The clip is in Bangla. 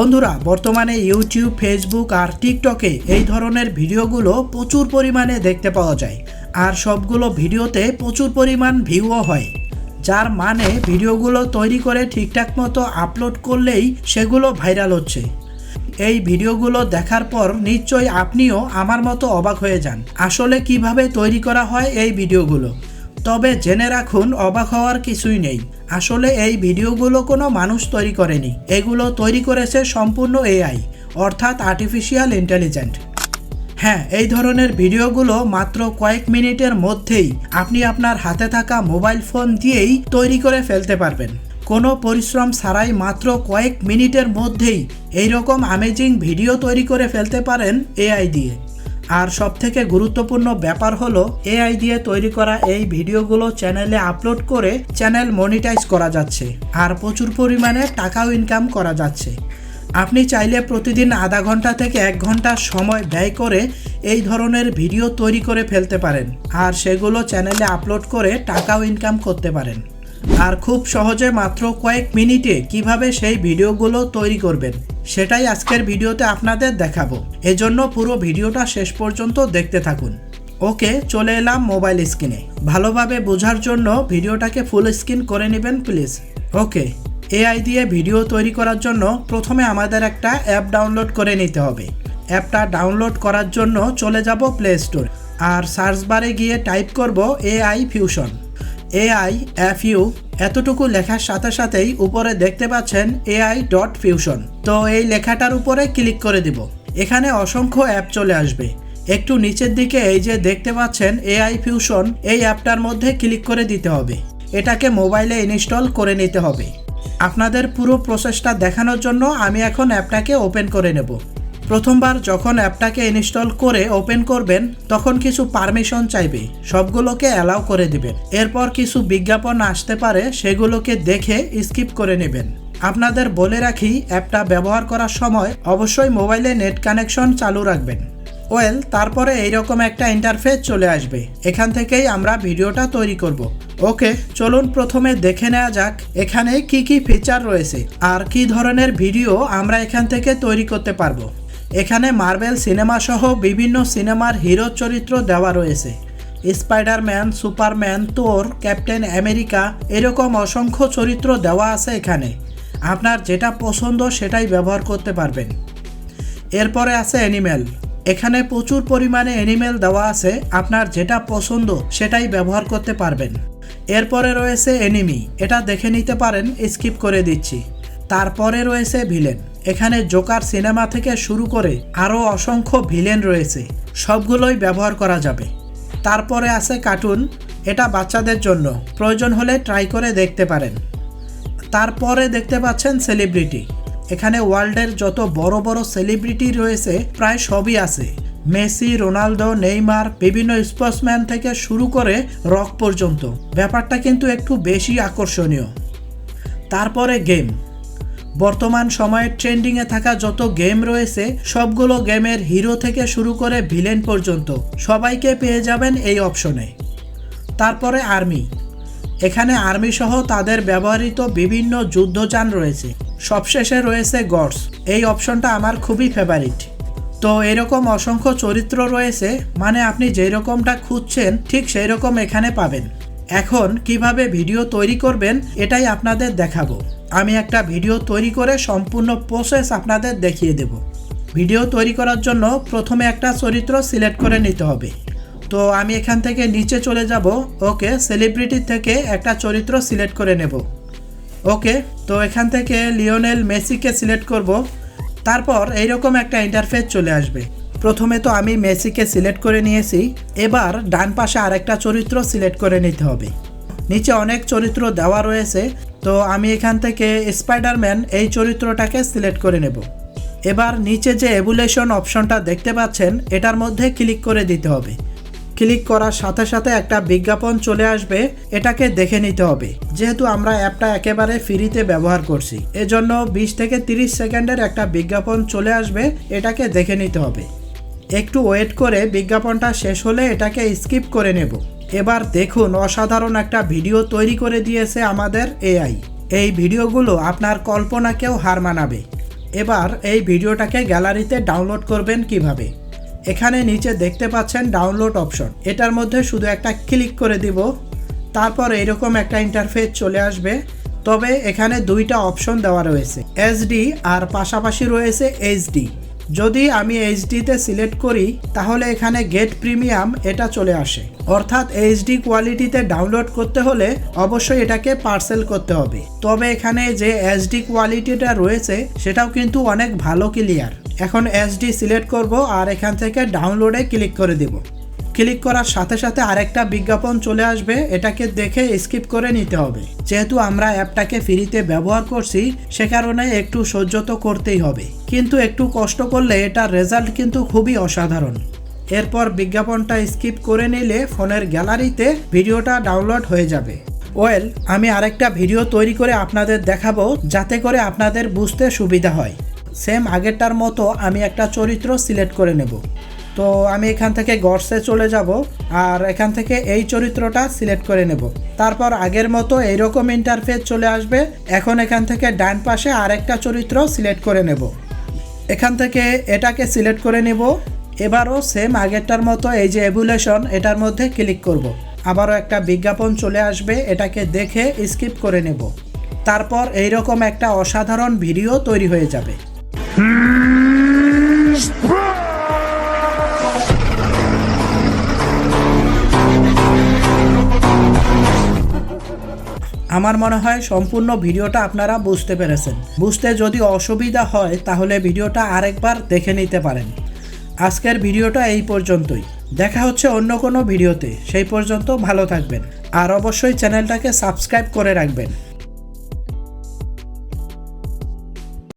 বন্ধুরা, বর্তমানে ইউটিউব ফেসবুক আর টিকটকে এই ধরনের ভিডিওগুলো প্রচুর পরিমাণে দেখতে পাওয়া যায়। আর সবগুলো ভিডিওতে প্রচুর পরিমাণ ভিউও হয়। যার মানে ভিডিওগুলো তৈরি করে ঠিকঠাক মতো আপলোড করলেই সেগুলো ভাইরাল হচ্ছে। এই ভিডিওগুলো দেখার পর নিশ্চয়ই আপনিও আমার মতো অবাক হয়ে যান। আসলে কীভাবে তৈরি করা হয় এই ভিডিওগুলো? তবে জেনে রাখুন, অবাক হওয়ার কিছুই নেই। আসলে এই ভিডিওগুলো কোনো মানুষ তৈরি করেনি। এগুলো তৈরি করেছে সম্পূর্ণ এআই, অর্থাৎ আর্টিফিশিয়াল ইন্টেলিজেন্ট হ্যাঁ এই ধরনের ভিডিওগুলো মাত্র কয়েক মিনিটের মধ্যেই আপনি আপনার হাতে থাকা মোবাইল ফোন দিয়েই তৈরি করে ফেলতে পারবেন। কোনো পরিশ্রম ছাড়াই মাত্র কয়েক মিনিটের মধ্যেই এইরকম আমেজিং ভিডিও তৈরি করে ফেলতে পারেন এআই দিয়ে। আর সবথেকে গুরুত্বপূর্ণ ব্যাপার হলো এআই দিয়ে তৈরি করা এই ভিডিওগুলো চ্যানেলে আপলোড করে চ্যানেল মনিটাইজ করা যাচ্ছে আর প্রচুর পরিমাণে টাকাও ইনকাম করা যাচ্ছে। আপনি চাইলে প্রতিদিন আধা ঘণ্টা থেকে এক ঘণ্টা সময় ব্যয় করে এই ধরনের ভিডিও তৈরি করে ফেলতে পারেন আর সেগুলো চ্যানেলে আপলোড করে টাকাও ইনকাম করতে পারেন। আর খুব সহজে মাত্র কয়েক মিনিটে কীভাবে সেই ভিডিওগুলো তৈরি করবেন? সেটাই আজকের ভিডিওতে আপনাদের দেখাবো। এজন্য পুরো ভিডিওটা শেষ পর্যন্ত দেখতে থাকুন। ওকে, চলে এলাম মোবাইল স্ক্রিনে। ভালোভাবে বোঝার জন্য ভিডিওটাকে ফুল স্ক্রিন করে নেবেন, প্লিজ। ওকে, এআই দিয়ে ভিডিও তৈরি করার জন্য প্রথমে আমাদের একটা অ্যাপ ডাউনলোড করে নিতে হবে। অ্যাপটা ডাউনলোড করার জন্য চলে যাব প্লে স্টোর। আর সার্চ বারে গিয়ে টাইপ করব AI fusion. AI F U এতটুকু লেখার সাথে সাথেই উপরে দেখতে পাচ্ছেন এআই ডট ফিউশন তো এই লেখাটার উপরে ক্লিক করে দিব। এখানে অসংখ্য অ্যাপ চলে আসবে। একটু নিচের দিকে এই যে দেখতে পাচ্ছেন এআই ফিউশন এই অ্যাপটার মধ্যে ক্লিক করে দিতে হবে। এটাকে মোবাইলে ইনস্টল করে নিতে হবে। আপনাদের পুরো প্রসেসটা দেখানোর জন্য আমি এখন অ্যাপটাকে ওপেন করে নেব। প্রথমবার যখন অ্যাপটাকে ইনস্টল করে ওপেন করবেন, তখন কিছু পারমিশন চাইবে। সবগুলোকে অ্যালাউ করে দিবেন। এরপর কিছু বিজ্ঞাপন আসতে পারে, সেগুলোকে দেখে স্কিপ করে নেবেন। আপনাদের বলে রাখি, অ্যাপটা ব্যবহার করার সময় অবশ্যই মোবাইলে নেট কানেকশন চালু রাখবেন। ওয়েল, তারপরে এইরকম একটা ইন্টারফেস চলে আসবে। এখান থেকেই আমরা ভিডিওটা তৈরি করব। ওকে, চলুন প্রথমে দেখে নেওয়া যাক, এখানে কি কি ফিচার রয়েছে, আর কি ধরনের ভিডিও আমরা এখান থেকে তৈরি করতে পারব। এখানে মার্বেল সিনেমা সহ বিভিন্ন সিনেমার হিরো চরিত্র দেওয়া রয়েছে। স্পাইডারম্যান, সুপারম্যান তোর ক্যাপ্টেন আমেরিকা এরকম অসংখ্য চরিত্র দেওয়া আছে এখানে। আপনার যেটা পছন্দ সেটাই ব্যবহার করতে পারবেন। এরপরে আছে অ্যানিমেল এখানে প্রচুর পরিমাণে অ্যানিমেল দেওয়া আছে। আপনার যেটা পছন্দ সেটাই ব্যবহার করতে পারবেন। এরপরে রয়েছে এনিমি এটা দেখে নিতে পারেন, স্কিপ করে দিচ্ছি। তারপরে রয়েছে ভিলেন। এখানে জোকার সিনেমা থেকে শুরু করে আরও অসংখ্য ভিলেন রয়েছে। সবগুলোই ব্যবহার করা যাবে। তারপরে আছে কার্টুন। এটা বাচ্চাদের জন্য। প্রয়োজন হলে ট্রাই করে দেখতে পারেন। তারপরে দেখতে পাচ্ছেন সেলিব্রিটি। এখানে ওয়ার্ল্ডের যত বড় বড় সেলিব্রিটি রয়েছে, প্রায় সবই আছে। মেসি, রোনালদো, নেইমার, বিভিন্ন স্পোর্টসম্যান থেকে শুরু করে রক পর্যন্ত। ব্যাপারটা কিন্তু একটু বেশি আকর্ষণীয়। তারপরে গেম। বর্তমান সময়ে ট্রেন্ডিংয়ে থাকা যত গেম রয়েছে, সবগুলো গেমের হিরো থেকে শুরু করে ভিলেন পর্যন্ত সবাইকে পেয়ে যাবেন এই অপশনে। তারপরে আর্মি। এখানে আর্মি সহ তাদের ব্যবহৃত বিভিন্ন যুদ্ধযান রয়েছে। সবশেষে রয়েছে গডস। এই অপশনটা আমার খুবই ফেভারিট তো এরকম অসংখ্য চরিত্র রয়েছে মানে আপনি যেই রকমটা খুঁজছেন, ঠিক সেই রকম এখানে পাবেন। এখন কীভাবে ভিডিও তৈরি করবেন, এটাই আপনাদের দেখাবো। আমি একটা ভিডিও তৈরি করে সম্পূর্ণ প্রসেস আপনাদের দেখিয়ে দেব। ভিডিও তৈরি করার জন্য প্রথমে একটা চরিত্র সিলেক্ট করে নিতে হবে। তো আমি এখান থেকে নিচে চলে যাব। ওকে সেলিব্রিটি থেকে একটা চরিত্র সিলেক্ট করে নেব। ওকে, তো এখান থেকে লিওনেল মেসিকে সিলেক্ট করব। তারপর এইরকম একটা ইন্টারফেস চলে আসবে। প্রথমে তো আমি মেসিকে সিলেক্ট করে নিয়েছি। এবার ডান পাশে আরেকটা চরিত্র সিলেক্ট করে নিতে হবে। নিচে অনেক চরিত্র দেওয়া রয়েছে। তো আমি এখান থেকে স্পাইডারম্যান এই চরিত্রটাকে সিলেক্ট করে নেব। এবার নিচে যে এভুলেশন অপশনটা দেখতে পাচ্ছেন, এটার মধ্যে ক্লিক করে দিতে হবে। ক্লিক করার সাথে সাথে একটা বিজ্ঞাপন চলে আসবে, এটাকে দেখে নিতে হবে। যেহেতু আমরা অ্যাপটা একেবারে ফ্রিতে ব্যবহার করছি, এজন্য বিশ থেকে তিরিশ সেকেন্ডের একটা বিজ্ঞাপন চলে আসবে, এটাকে দেখে নিতে হবে। একটু ওয়েট করে বিজ্ঞাপনটা শেষ হলে এটাকে স্কিপ করে নেব। এবার দেখুন, অসাধারণ একটা ভিডিও তৈরি করে দিয়েছে আমাদের এআই। এই ভিডিওগুলো আপনার কল্পনাকেও হার মানাবে। এবার এই ভিডিওটাকে গ্যালারিতে ডাউনলোড করবেন কীভাবে? এখানে নিচে দেখতে পাচ্ছেন ডাউনলোড অপশন। এটার মধ্যে শুধু একটা ক্লিক করে দিব। তারপর এইরকম একটা ইন্টারফেস চলে আসবে। তবে এখানে দুইটা অপশন দেওয়া রয়েছে এসডি আর পাশাপাশি রয়েছে এইচডি যদি আমি এইচডিতে সিলেক্ট করি, তাহলে এখানে গেট প্রিমিয়াম এটা চলে আসে। অর্থাৎ এইচডি কোয়ালিটিতে ডাউনলোড করতে হলে অবশ্যই এটাকে পার্সেল করতে হবে। তবে এখানে যে এইচডি কোয়ালিটিটা রয়েছে, সেটাও কিন্তু অনেক ভালো ক্লিয়ার এখন এসডি সিলেক্ট করব আর এখান থেকে ডাউনলোডে ক্লিক করে দেব। ক্লিক করার সাথে সাথে আরেকটা বিজ্ঞাপন চলে আসবে, এটাকে দেখে স্কিপ করে নিতে হবে। যেহেতু আমরা অ্যাপটাকে ফ্রিতে ব্যবহার করছি, সে কারণে একটু সহ্য তো করতেই হবে। কিন্তু একটু কষ্ট করলে এটার রেজাল্ট কিন্তু খুবই অসাধারণ। এরপর বিজ্ঞাপনটা স্কিপ করে নিলে ফোনের গ্যালারিতে ভিডিওটা ডাউনলোড হয়ে যাবে। ওয়েল, আমি আরেকটা ভিডিও তৈরি করে আপনাদের দেখাবো, যাতে করে আপনাদের বুঝতে সুবিধা হয়। সেম আগেরটার মতো আমি একটা চরিত্র সিলেক্ট করে নেব। তো আমি এখান থেকে গডসে চলে যাব আর এখান থেকে এই চরিত্রটা সিলেক্ট করে নেব। তারপর আগের মতো এইরকম ইন্টারফেস চলে আসবে। এখন এখান থেকে ডান পাশে আরেকটা চরিত্র সিলেক্ট করে নেব। এখান থেকে এটাকে সিলেক্ট করে নেব। এবারও সেম আগেরটার মতো এই যে এভুলেশন এটার মধ্যে ক্লিক করব। আবারও একটা বিজ্ঞাপন চলে আসবে, এটাকে দেখে স্কিপ করে নেব। তারপর এইরকম একটা অসাধারণ ভিডিও তৈরি হয়ে যাবে। আমার মনে হয় সম্পূর্ণ ভিডিওটা আপনারা বুঝতে পেরেছেন। বুঝতে যদি অসুবিধা হয়, তাহলে ভিডিওটা আরেকবার দেখে নিতে পারেন। আজকের ভিডিওটা এই পর্যন্তই। দেখা হচ্ছে অন্য কোনো ভিডিওতে। সেই পর্যন্ত ভালো থাকবেন। আর অবশ্যই চ্যানেলটাকে সাবস্ক্রাইব করে রাখবেন।